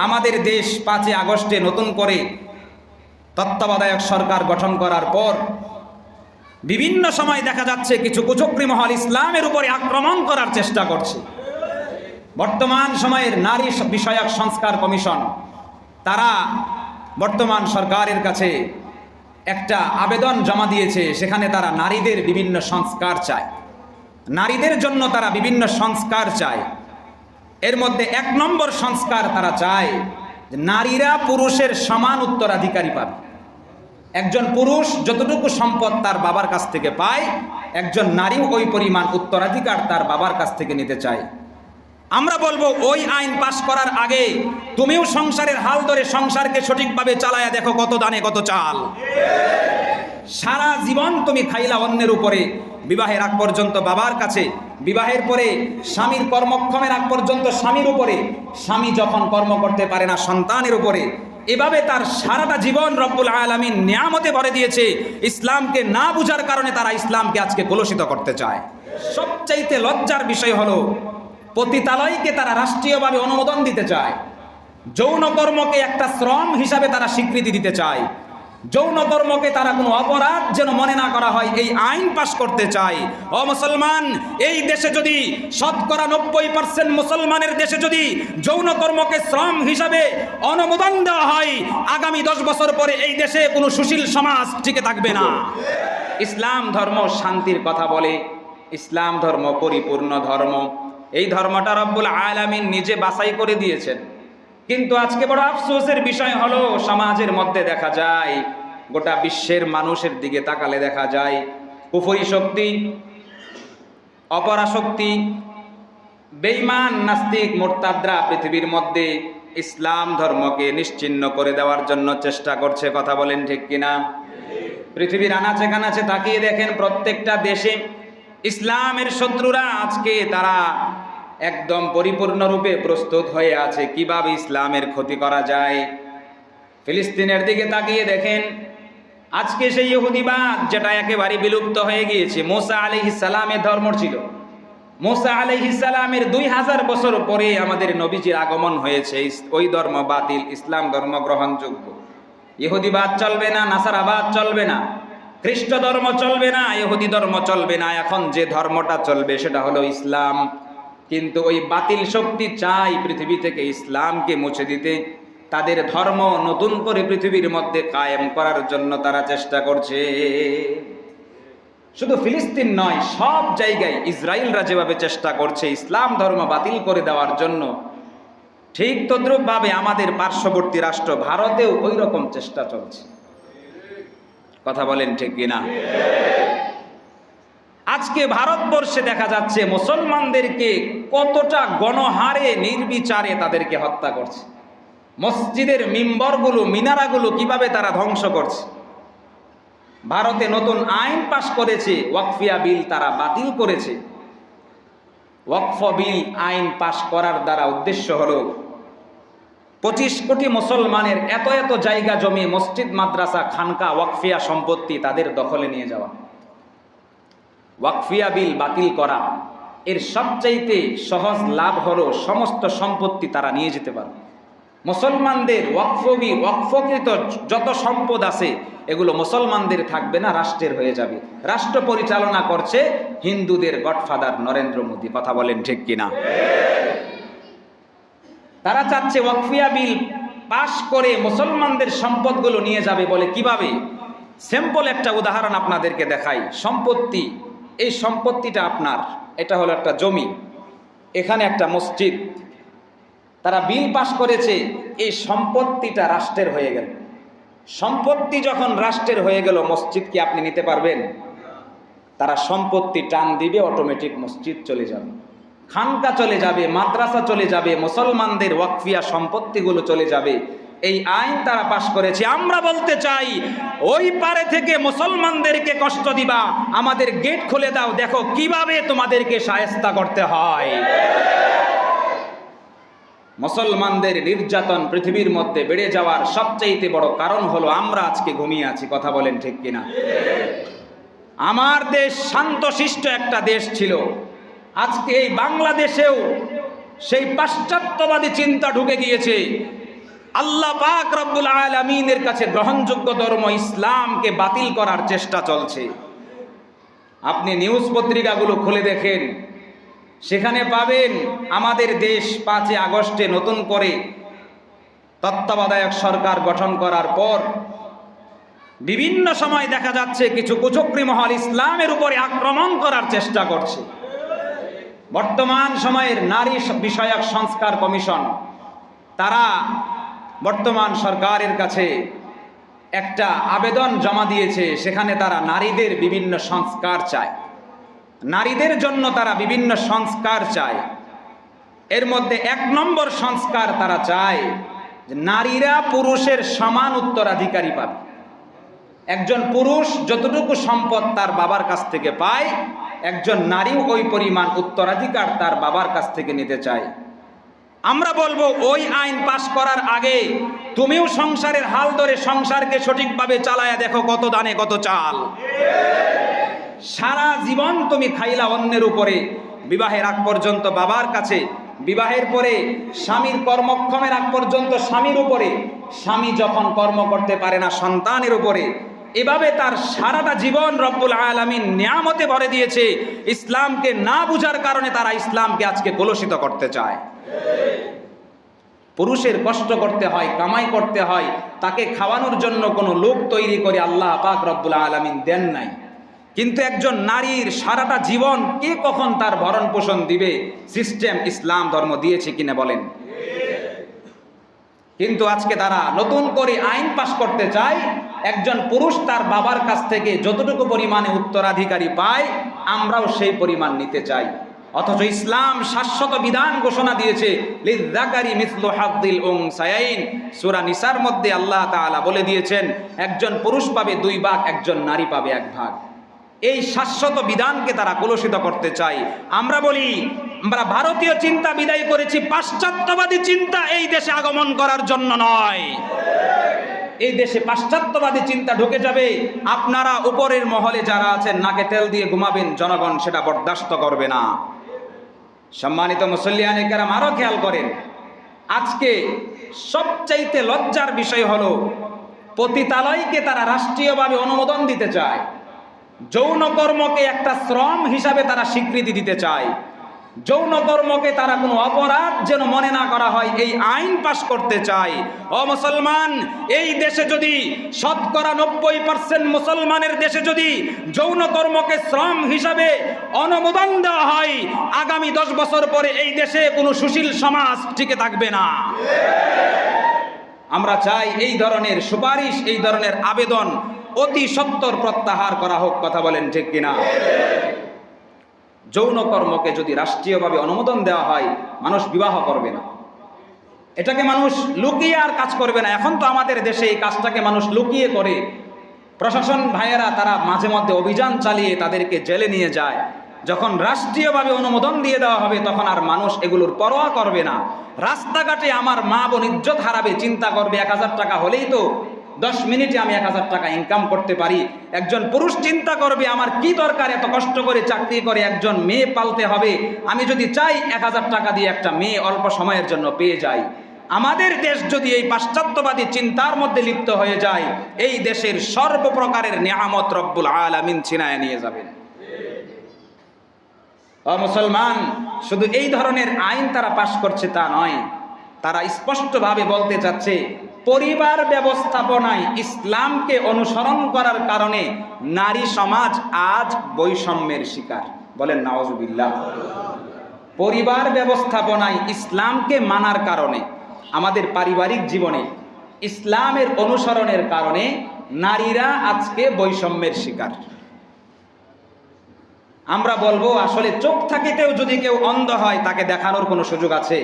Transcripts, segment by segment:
আমাদের দেশ পাঁচই আগস্টে নতুন করে তত্ত্বাবধায়ক সরকার গঠন করার পর বিভিন্ন সময় দেখা যাচ্ছে কিছু কুচক্রি মহল ইসলামের উপরে আক্রমণ করার চেষ্টা করছে। বর্তমান সময়ের নারী বিষয়ক সংস্কার কমিশন, তারা বর্তমান সরকারের কাছে একটা আবেদন জমা দিয়েছে, সেখানে তারা নারীদের বিভিন্ন সংস্কার চায়। নারীদের জন্য তারা বিভিন্ন সংস্কার চায়। এর মধ্যে এক নম্বর সংস্কার তারা চায় যে নারীরা পুরুষের সমান উত্তরাধিকারী পাবে। একজন পুরুষ যতটুকু সম্পদ তার বাবার কাছ থেকে পায়, একজন নারীও ওই পরিমাণ উত্তরাধিকার তার বাবার কাছ থেকে নিতে চায়। আমরা বলব, ওই আইন পাশ করার আগে তুমিও সংসারের হাল ধরে সংসারকে সঠিকভাবে চালায়া দেখো কত দানে কত চাল। সারা জীবন তুমি খাইলা অন্যের উপরে বিবাহের আগ পর্যন্ত বাবার কাছে, বিবাহের পরে স্বামীর কর্মক্ষমের আগ পর্যন্ত স্বামীর উপরে, স্বামী যখন কর্ম করতে পারে না সন্তানের উপরে, এভাবে তার সারাটা জীবন রব্বুল আলমিন নিয়ামতে ভরে দিয়েছে, ইসলামকে না বুঝার কারণে তারা ইসলামকে আজকে কলুষিত করতে চায়। সবচাইতে লজ্জার বিষয় হলো, পতিতালয়কে তারা রাষ্ট্রীয়ভাবে অনুমোদন দিতে চায়, যৌন কর্মকে একটা শ্রম হিসাবে তারা স্বীকৃতি দিতে চায় যৌন কর্মকে তারা কোনো অপরাধ যেন মনে না করা হয়, এই আইন পাশ করতে চায়। ও মুসলমান, এই দেশে যদি শতকরা নব্বই পার্সেন্ট মুসলমানের দেশে যদি যৌন কর্মকে শ্রম হিসাবে অনুমোদন দেওয়া হয়, আগামী দশ বছর পরে এই দেশে কোনো সুশীল সমাজ টিকে থাকবে না। ইসলাম ধর্ম শান্তির কথা বলে। ইসলাম ধর্ম পরিপূর্ণ ধর্ম। এই ধর্মটা রব্বুল আলামিন নিজে বাছাই করে দিয়েছেন। কিন্তু আজকে বড় আফসোসের বিষয় হলো, সমাজের মধ্যে দেখা যায়, গোটা বিশ্বের মানুষের দিকে তাকালে দেখা যায়, কুফরি শক্তি, অপরাশক্তি বেইমান নাস্তিক, মোরতাদ্রা পৃথিবীর মধ্যে ইসলাম ধর্মকে নিশ্চিহ্ন করে দেওয়ার জন্য চেষ্টা করছে, কথা বলেন ঠিক কিনা? পৃথিবীর আনাচে কানাচে তাকিয়ে দেখেন প্রত্যেকটা দেশে ইসলামের শত্রুরা আজকে তারা একদম পরিপূর্ণরূপে প্রস্তুত হয়ে আছে। কীভাবে ইসলামের ক্ষতি করা যায়? ফিলিস্তিনের দিকে তাকিয়ে দেখেন, আজকে সেই ইহুদিবাদ যেটা একেবারে বিলুপ্ত হয়ে গিয়েছে, মোসা আলি ইসালামের ধর্ম ছিল। মোসা আলি ইসালামের দুই হাজার বছর পরে আমাদের নবীজির আগমন হয়েছে ওই ধর্ম বাতিল, ইসলাম ধর্ম গ্রহণযোগ্য। ইহুদিবাদ চলবে না নাসারাবাদ চলবে না, খ্রিস্ট ধর্ম চলবে না, ইহুদি ধর্ম চলবে না। এখন যে ধর্মটা চলবে, সেটা হলো ইসলাম। কিন্তু ওই বাতিল শক্তি চাই পৃথিবী থেকে ইসলামকে মুছে দিতে। তাদের ধর্ম নতুন করে পৃথিবীর মধ্যে কায়েম করার জন্য তারা চেষ্টা করছে। শুধু ফিলিস্তিন নয়, সব জায়গায় ইসরায়েলরা যেভাবে চেষ্টা করছে ইসলাম ধর্ম বাতিল করে দেওয়ার জন্য, ঠিক তদ্রুপভাবে আমাদের পার্শ্ববর্তী রাষ্ট্র ভারতেও ওই রকম চেষ্টা চলছে। কথা বলেন ঠিক কিনা? আজকে ভারতবর্ষে দেখা যাচ্ছে মুসলমানদেরকে কতটা গণহারে, নির্বিচারে তাদেরকে হত্যা করছে। মসজিদের মিম্বরগুলো, মিনারাগুলো কীভাবে তারা ধ্বংস করছে। ভারতে নতুন আইন পাশ করেছে, ওয়াকফিয়া বিল তারা বাতিল করেছে। ওয়াকফ বিল আইন পাশ করার দ্বারা উদ্দেশ্য হলো, পঁচিশ কোটি মুসলমানের এত এত জায়গা জমি, মসজিদ, মাদ্রাসা, খানকা, ওয়াকফিয়া সম্পত্তি তাদের দখলে নিয়ে যাওয়া। ওয়াকফিয়া বিল বাতিল করা। এর সবচাইতে সহজ লাভ হলো সমস্ত সম্পত্তি তারা নিয়ে যেতে পারবে। মুসলমানদের ওয়াকফবি, ওয়াকফকৃত যত সম্পদ আছে, এগুলো মুসলমানদের থাকবে না, রাষ্ট্রের হয়ে যাবে। রাষ্ট্র পরিচালনা করছে হিন্দুদের গডফাদার নরেন্দ্র মোদী, কথা বলেন ঠিক কিনা? তারা চাচ্ছে ওয়াকফিয়া বিল পাশ করে মুসলমানদের সম্পদগুলো নিয়ে যাবে বলে কীভাবে? সিম্পল একটা উদাহরণ আপনাদেরকে দেখাই। সম্পত্তি এই সম্পত্তিটা আপনার, এটা হলো একটা জমি, এখানে একটা মসজিদ। তারা বিল পাশ করেছে, এই সম্পত্তিটা রাষ্ট্রের হয়ে গেল। সম্পত্তি যখন রাষ্ট্রের হয়ে গেল, মসজিদ কি আপনি নিতে পারবেন? তারা সম্পত্তি টান দিবে অটোমেটিক মসজিদ চলে যাবে। খানকা চলে যাবে, মাদ্রাসা চলে যাবে, মুসলমানদের ওয়াকফিয়া সম্পত্তিগুলো চলে যাবে। এই আইন তারা পাশ করেছে। আমরা বলতে চাই, ওই পারে থেকে মুসলমানদেরকে কষ্ট দিবা, আমাদের গেট খুলে দাও, দেখো কীভাবে তোমাদেরকে সায়স্তা করতে হয়। মুসলমানদের নির্যাতন পৃথিবীর মধ্যে বেড়ে যাওয়ার সবচাইতে বড় কারণ হলো আমরা আজকে ঘুমিয়ে আছি, কথা বলেন ঠিক কিনা? আমার দেশ শান্তশিষ্ট একটা দেশ ছিল। আজকে এই বাংলাদেশেও সেই পাশ্চাত্যবাদী চিন্তা ঢুকে গিয়েছে। আল্লাহ পাক রব্বুল আলমিনের কাছে গ্রহণযোগ্য ধর্ম ইসলামকে বাতিল করার চেষ্টা চলছে। আপনি নিউজ পত্রিকাগুলো খুলে দেখেন, সেখানে পাবেন আমাদের দেশ পাঁচই আগস্টে নতুন করে তত্ত্বাবধায়ক সরকার গঠন করার পর বিভিন্ন সময় দেখা যাচ্ছে কিছু কুচক্রী মহল ইসলামের উপরে আক্রমণ করার চেষ্টা করছে। বর্তমান সময়ের নারী বিষয়ক সংস্কার কমিশন, তারা বর্তমান সরকারের কাছে একটা আবেদন জমা দিয়েছে, সেখানে তারা নারীদের বিভিন্ন সংস্কার চায়। নারীদের জন্য তারা বিভিন্ন সংস্কার চায়। এর মধ্যে এক নম্বর সংস্কার তারা চায় যে নারীরা পুরুষের সমান উত্তরাধিকারী পাবে। একজন পুরুষ যতটুকু সম্পদ তার বাবার কাছ থেকে পায়, একজন নারীও ওই পরিমাণ উত্তরাধিকার তার বাবার কাছ থেকে নিতে চায়। আমরা বলব, ওই আইন পাশ করার আগে তুমিও সংসারের হাল ধরে সংসারকে সঠিকভাবে চালায়া দেখো কত দানে কত চাল। সারা জীবন তুমি খাইলা অন্যের উপরে। বিবাহের আগ পর্যন্ত বাবার কাছে, বিবাহের পরে স্বামীর কর্মক্ষমের আগ পর্যন্ত স্বামীর উপরে। স্বামী যখন কর্ম করতে পারে না সন্তানের উপরে। এভাবে তার সারাটা জীবন রব্বুল আলমিন নিয়ামতে ভরে দিয়েছে। ইসলামকে না বুঝার কারণে তারা ইসলামকে আজকে কলুষিত করতে চায়। পুরুষের কষ্ট করতে হয়, কামাই করতে হয়, তাকে খাওয়ানোর জন্য কোনো লোক তৈরি করে আল্লাহ পাক রব্বুল আলমিন দেন নাই। কিন্তু একজন নারীর সারাটা জীবন কে কখন তার ভরণ পোষণ দিবে? সিস্টেম ইসলাম ধর্ম দিয়েছে কিনা বলেন। কিন্তু আজকে তারা নতুন করে আইন পাশ করতে চায়, একজন পুরুষ তার বাবার কাছ থেকে যতটুকু পরিমাণে উত্তরাধিকারী পায়, আমরাও সেই পরিমাণ নিতে চাই। অথচ ইসলাম শাশ্বত বিধান ঘোষণা দিয়েছে উং সায়াইন সূরা নিসার মধ্যে আল্লাহ তাআলা বলে দিয়েছেন, একজন পুরুষ পাবে দুই ভাগ, একজন নারী পাবে এক ভাগ। এই শাশ্বত বিধানকে তারা কলুষিত করতে চায়। আমরা বলি, আমরা ভারতীয় চিন্তা বিদায় করেছি, পাশ্চাত্যবাদী চিন্তা এই দেশে আগমন করার জন্য নয়। এই দেশে পাশ্চাত্যবাদী চিন্তা ঢুকে যাবে। আপনারা উপরের মহলে যারা আছেন, নাকে তেল দিয়ে ঘুমাবেন, জনগণ সেটা বরদাস্ত করবে না। সম্মানিত মুসল্লিয়ানে কেরাম আরও খেয়াল করেন। আজকে সবচাইতে লজ্জার বিষয় হলো, পতিতালয়কে তারা রাষ্ট্রীয়ভাবে অনুমোদন দিতে চায়। যৌনকর্মকে একটা শ্রম হিসাবে তারা স্বীকৃতি দিতে চায়। যৌন কর্মকে তারা কোনো অপরাধ যেন মনে না করা হয়, এই আইন পাশ করতে চায়। ও মুসলমান, এই দেশে যদি শতকরা নব্বই পার্সেন্ট মুসলমানের দেশে যদি যৌন কর্মকে শ্রম হিসাবে অনুমোদন দেওয়া হয়, আগামী দশ বছর পরে এই দেশে কোনো সুশীল সমাজ টিকে থাকবে না। আমরা চাই এই ধরনের সুপারিশ, এই ধরনের আবেদন অতি সত্তর প্রত্যাহার করা হোক, কথা বলেন ঠিক কিনা? যৌন কর্মকে যদি রাষ্ট্রীয়ভাবে অনুমোদন দেওয়া হয়, মানুষ বিবাহ করবে না। এটাকে মানুষ লুকিয়ে আর কাজ করবে না। এখন তো আমাদের দেশে এই কাজটাকে মানুষ লুকিয়ে করে। প্রশাসন ভাইয়েরা, তারা মাঝে মধ্যে অভিযান চালিয়ে তাদেরকে জেলে নিয়ে যায়। যখন রাষ্ট্রীয়ভাবে অনুমোদন দিয়ে দেওয়া হবে, তখন আর মানুষ এগুলোর পরোয়া করবে না। রাস্তাঘাটে আমার মা বোন ইজ্জত হারাবে, চিন্তা করবে, এক হাজার টাকা হলেই তো দশ মিনিটে আমি এক হাজার টাকা ইনকাম করতে পারি। একজন পুরুষ চিন্তা করবে, আমার কি দরকার? এত কষ্ট করে চাকরি করে একজন মেয়ে পালতে হবে। আমি যদি চাই এক হাজার টাকা দিয়ে একটা মেয়ে অল্প সময়ের জন্য পেয়ে যাই। আমাদের দেশ যদি এই পাশ্চাত্যবাদী চিন্তার মধ্যে লিপ্ত হয়ে যায়, এই দেশের সর্বপ্রকারের নিয়ামত রব্বুল আলামিন ছিনায় নিয়ে যাবেন। মুসলমান, শুধু এই ধরনের আইন তারা পাশ করছে তা নয়। তারা স্পষ্টভাবে বলতে চাচ্ছে পরিবার ব্যবস্থাপনায় ইসলামকে অনুসরণ করার কারণে নারী সমাজ আজ বৈষম্যের শিকার। বলেন নওয়াজুবিল্লাহ পরিবার ব্যবস্থাপনায় ইসলামকে মানার কারণে, আমাদের পারিবারিক জীবনে ইসলামের অনুসরণের কারণে নারীরা আজকে বৈষম্যের শিকার। আমরা বলব, আসলে চোখ থাকিতেও যদি কেউ অন্ধ হয়, তাকে দেখানোর কোনো সুযোগ আছে?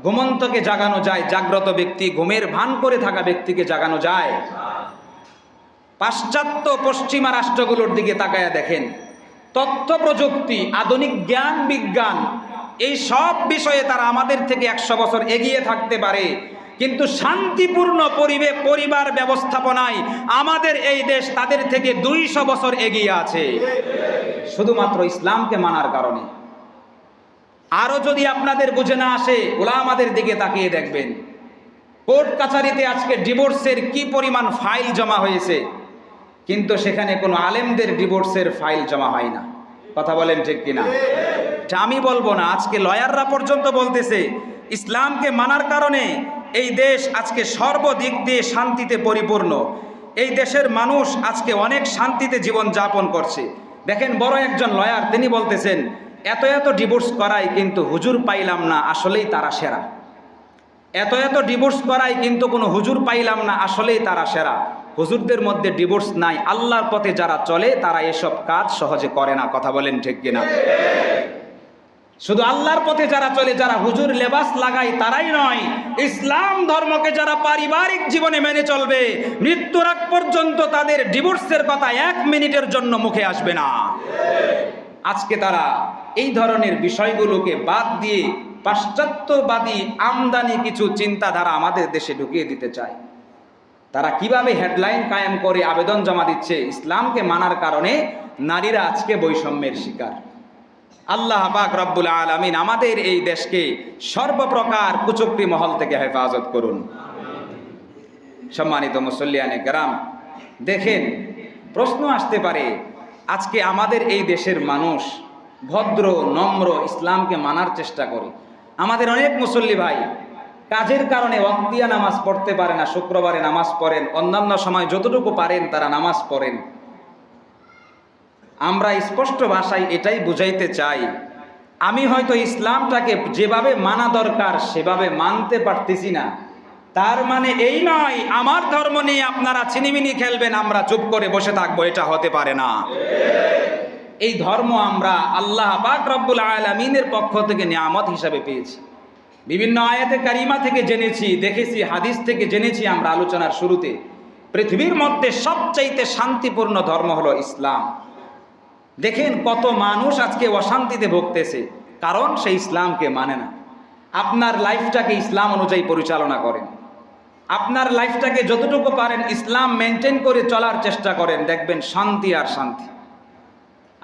ঘুমন্তকে জাগানো যায়, জাগ্রত ব্যক্তি, ঘুমের ভান করে থাকা ব্যক্তিকে জাগানো যায়। পাশ্চাত্য পশ্চিমা রাষ্ট্রগুলোর দিকে তাকায়া দেখেন। তথ্য প্রযুক্তি আধুনিক জ্ঞান, বিজ্ঞান, এই সব বিষয়ে তারা আমাদের থেকে একশো বছর এগিয়ে থাকতে পারে। কিন্তু শান্তিপূর্ণ পরিবেশ পরিবার ব্যবস্থাপনায় আমাদের এই দেশ তাদের থেকে দুইশো বছর এগিয়ে আছে। শুধুমাত্র ইসলামকে মানার কারণে। আরও যদি আপনাদের বুঝে না আসে ওলামাদের দিকে তাকিয়ে দেখবেন। কোর্ট কাছারিতে আজকে ডিভোর্সের কি পরিমাণ ফাইল জমা হয়েছে, কিন্তু সেখানে কোনো আলেমদের ডিভোর্সের ফাইল জমা হয় না। কথা বলেন ঠিক কিনা? আমি বলব না, আজকে লয়াররা পর্যন্ত বলতেছে, ইসলামকে মানার কারণে এই দেশ আজকে সর্বদিক দিয়ে শান্তিতে পরিপূর্ণ। এই দেশের মানুষ আজকে অনেক শান্তিতে জীবন যাপন করছে। দেখেন বড় একজন লয়ার, তিনি বলতেছেন এত এত ডিভোর্স করাই কিন্তু হুজুর পাইলাম না, আসলেই তারা সেরা। এত এত ডিভোর্স করাই কিন্তু কোনো হুজুর পাইলাম না, আসলেই তারা সেরা। হুজুরদের মধ্যে ডিভোর্স নাই, আল্লাহর পথে যারা চলে, তারা এসব কাজ সহজে করে না, কথা বলেন ঠিক কিনা? শুধু আল্লাহর পথে যারা চলে, যারা হুজুর লেবাস লাগায়, তারাই নয়। ইসলাম ধর্মকে যারা পারিবারিক জীবনে মেনে চলবে, মৃত্যুর আগ পর্যন্ত তাদের ডিভোর্সের কথা এক মিনিটের জন্য মুখে আসবে না। আজকে তারা এই ধরনের বিষয়গুলোকে বাদ দিয়ে পাশ্চাত্যবাদী আমদানি কিছু চিন্তাধারা আমাদের দেশে ঢুকিয়ে দিতে চায়। তারা কীভাবে হেডলাইন কায়েম করে আবেদন জমা দিচ্ছে ইসলামকে মানার কারণে নারীরা আজকে বৈষম্যের শিকার। আল্লাহ পাক রব্বুল আলমিন আমাদের এই দেশকে সর্বপ্রকার কুচক্রি মহল থেকে হেফাজত করুন। সম্মানিত মুসল্লিয়ানে গ্রাম দেখেন, প্রশ্ন আসতে পারে, আজকে আমাদের এই দেশের মানুষ ভদ্র, নম্র ইসলামকে মানার চেষ্টা করে। আমাদের অনেক মুসল্লি ভাই, কাজের কারণে অক্তিয়া নামাজ পড়তে পারে না, শুক্রবারে নামাজ পড়েন, অন্যান্য সময় যতটুকু পারেন তারা নামাজ পড়েন। আমরা স্পষ্ট ভাষায় এটাই বুঝাইতে চাই, আমি হয়তো ইসলামটাকে যেভাবে মানা দরকার সেভাবে মানতে পারতেছি না। তার মানে এই নয়, আমার ধর্ম নিয়ে আপনারা চিনিমিনি খেলবেন, আমরা চুপ করে বসে থাকব, এটা হতে পারে না। এই ধর্ম আমরা আল্লাহ পাক রব্বুল আলমিনের পক্ষ থেকে নিয়ামত হিসাবে পেয়েছি। বিভিন্ন আয়াতে কারিমা থেকে জেনেছি, দেখেছি, হাদিস থেকে জেনেছি আমরা আলোচনার শুরুতে। পৃথিবীর মধ্যে সবচাইতে শান্তিপূর্ণ ধর্ম হলো ইসলাম। দেখেন কত মানুষ আজকে অশান্তিতে ভুগতেছে, কারণ সে ইসলামকে মানে না। আপনার লাইফটাকে ইসলাম অনুযায়ী পরিচালনা করেন। আপনার লাইফটাকে যতটুকু পারেন ইসলাম মেনটেন করে চলার চেষ্টা করেন, দেখবেন শান্তি আর শান্তি।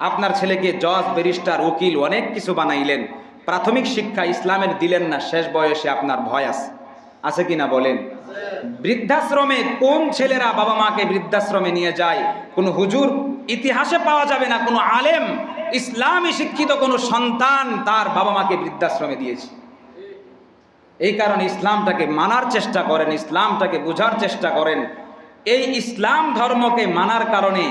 আপনার ছেলেকে জজ, ব্যারিস্টার, উকিল অনেক কিছু বানাইলেন। প্রাথমিক শিক্ষা ইসলামের দিলেন না, শেষ বয়সে আপনার ভয় আছে। আছে কি না বলেন? বৃদ্ধাশ্রমে কোন ছেলেরা বাবা মাকে বৃদ্ধাশ্রমে নিয়ে যায়? কোনো হুজুর ইতিহাসে পাওয়া যাবে না, কোনো আলেম, ইসলামী শিক্ষিত কোনো সন্তান তার বাবা মাকে বৃদ্ধাশ্রমে দিয়েছে। এই কারণে ইসলামটাকে মানার চেষ্টা করেন, ইসলামটাকে বোঝার চেষ্টা করেন। এই ইসলাম ধর্মকে মানার কারণে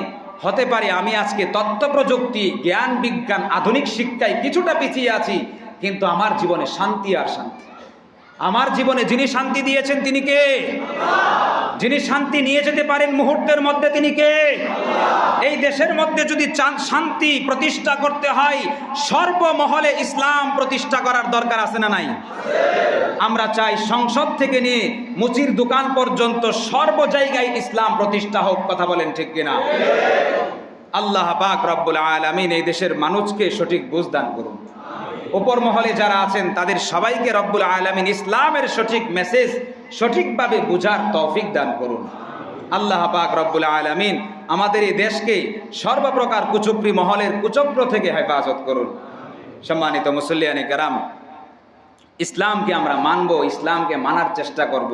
হতে পারে আমি আজকে তথ্য প্রযুক্তি, জ্ঞান, বিজ্ঞান, আধুনিক শিক্ষায় কিছুটা পিছিয়ে আছি, কিন্তু আমার জীবনে শান্তি আর শান্তি। আমার জীবনে যিনি শান্তি দিয়েছেন তিনি কে? যিনি শান্তি নিয়ে যেতে পারেন মুহূর্তের মধ্যে তিনি কে? এই দেশের মধ্যে যদি শান্তি প্রতিষ্ঠা করতে হয়, সর্বমহলে ইসলাম প্রতিষ্ঠা করার দরকার আছে না নাই? আমরা চাই সংসদ থেকে নিয়ে মুচির দোকান পর্যন্ত সর্ব জায়গায় ইসলাম প্রতিষ্ঠা হোক, কথা বলেন ঠিক কিনা? আল্লাহ পাক রব্বুল আলমিন এই দেশের মানুষকে সঠিক বুঝ দান করুন। ওপর মহলে যারা আছেন, তাদের সবাইকে রব্বুল আলমিন ইসলামের সঠিক মেসেজ সঠিকভাবে বুঝার তৌফিক দান করুন। আল্লাহ পাক রব্বুল আলমিন আমাদের এই দেশকে সর্বপ্রকার কুচক্রি মহলের কুচক্র থেকে হেফাজত করুন। সম্মানিত মুসল্লিয়ানি কেরাম, ইসলামকে আমরা মানব, ইসলামকে মানার চেষ্টা করব।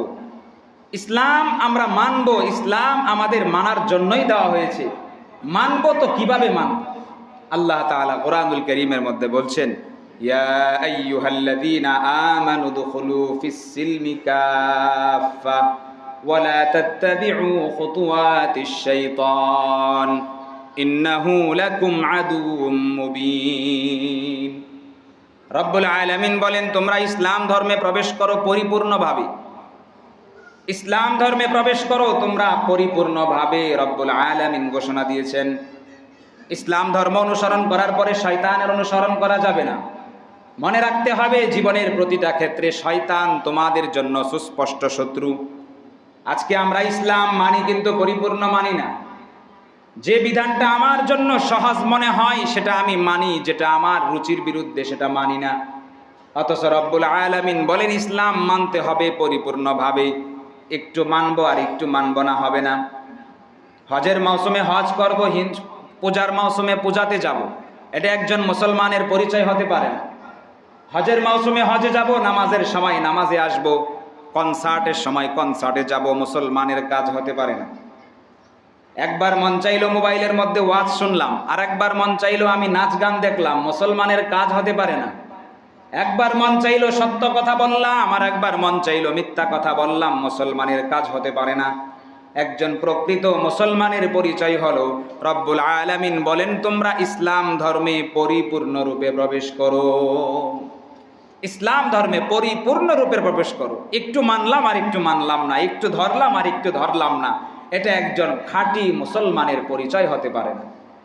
ইসলাম আমরা মানব, ইসলাম আমাদের মানার জন্যই দেওয়া হয়েছে। মানব তো কীভাবে মানব? আল্লাহ তাআলা কোরআনুল করিমের মধ্যে বলছেন ইয়া আইয়ুহাল্লাযীনা আমানু দুখুলু ফিস সিলমি কাফা ওয়ালা তাত্তাবিউ খুতুওয়াতিশ শাইতান ইন্নাহু লাকুম আদুউম মুবিন রব্বুল আলামিন বলেন, তোমরা ইসলাম ধর্মে প্রবেশ করো পরিপূর্ণভাবে। ইসলাম ধর্মে প্রবেশ করো, তোমরা পরিপূর্ণভাবে রব্বুল আলামিন ঘোষণা দিয়েছেন। ইসলাম ধর্ম অনুসরণ করার পরে শয়তানের অনুসরণ করা যাবে না। মনে রাখতে হবে, জীবনের প্রতিটা ক্ষেত্রে শয়তান তোমাদের জন্য সুস্পষ্ট শত্রু। আজকে আমরা ইসলাম মানি কিন্তু পরিপূর্ণ মানি না। যে বিধানটা আমার জন্য সহজ মনে হয়, সেটা আমি মানি, যেটা আমার রুচির বিরুদ্ধে সেটা মানি না। অথচ রব্বুল আলামিন বলেন, ইসলাম মানতে হবে পরিপূর্ণভাবে। একটু মানবো আর একটু মানব না, হবে না। হজের মৌসুমে হজ করব হিন পূজার মৌসুমে পূজাতে যাব। এটা একজন মুসলমানের পরিচয় হতে পারে না। হজের মৌসুমে হজে যাব, নামাজের সময় নামাজে আসব। কনসার্টের সময় কনসার্টে যাব, মুসলমানের কাজ হতে পারে না। একবার মন চাইলো মোবাইলের মধ্যে ওয়াজ শুনলাম আর একবার মন চাইলো আমি নাচ গান দেখলাম, মুসলমানের কাজ হতে পারে না। একবার মন চাইলো সত্য কথা বললাম, আর একবার মন চাইলো মিথ্যা কথা বললাম, মুসলমানের কাজ হতে পারে না। একজন প্রকৃত মুসলমানের পরিচয় হলো, রব্বুল আলামিন বলেন, তোমরা ইসলাম ধর্মে পরিপূর্ণরূপে প্রবেশ করো। ইসলাম ধর্মে পরিপূর্ণরূপে প্রবেশ করো। একটু মানলাম আর একটু মানলাম না, একটু ধরলাম আর একটু ধরলাম না, এটা একজন খাঁটি মুসলমানের পরিচয় হতে পারে না।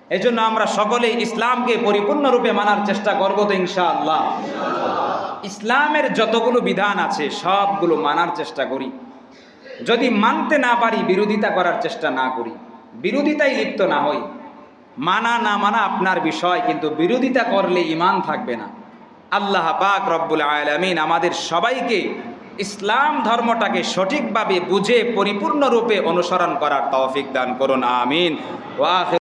এজন্য আমরা সকলেই ইসলামকে পরিপূর্ণরূপে মানার চেষ্টা করব তো ইনশাআল্লাহ। ইসলামের যতগুলো বিধান আছে, সবগুলো মানার চেষ্টা করি। যদি মানতে না পারি, বিরোধিতা করার চেষ্টা না করি। বিরোধিতায় লিপ্ত না হই। মানা না মানা আপনার বিষয়, কিন্তু বিরোধিতা করলে ইমান থাকবে না। আল্লাহ পাক রব্বুল আলমিন আমাদের সবাইকে ইসলাম ধর্মটাকে সঠিকভাবে বুঝে পরিপূর্ণরূপে অনুসরণ করার তৌফিক দান করুন, আমিন।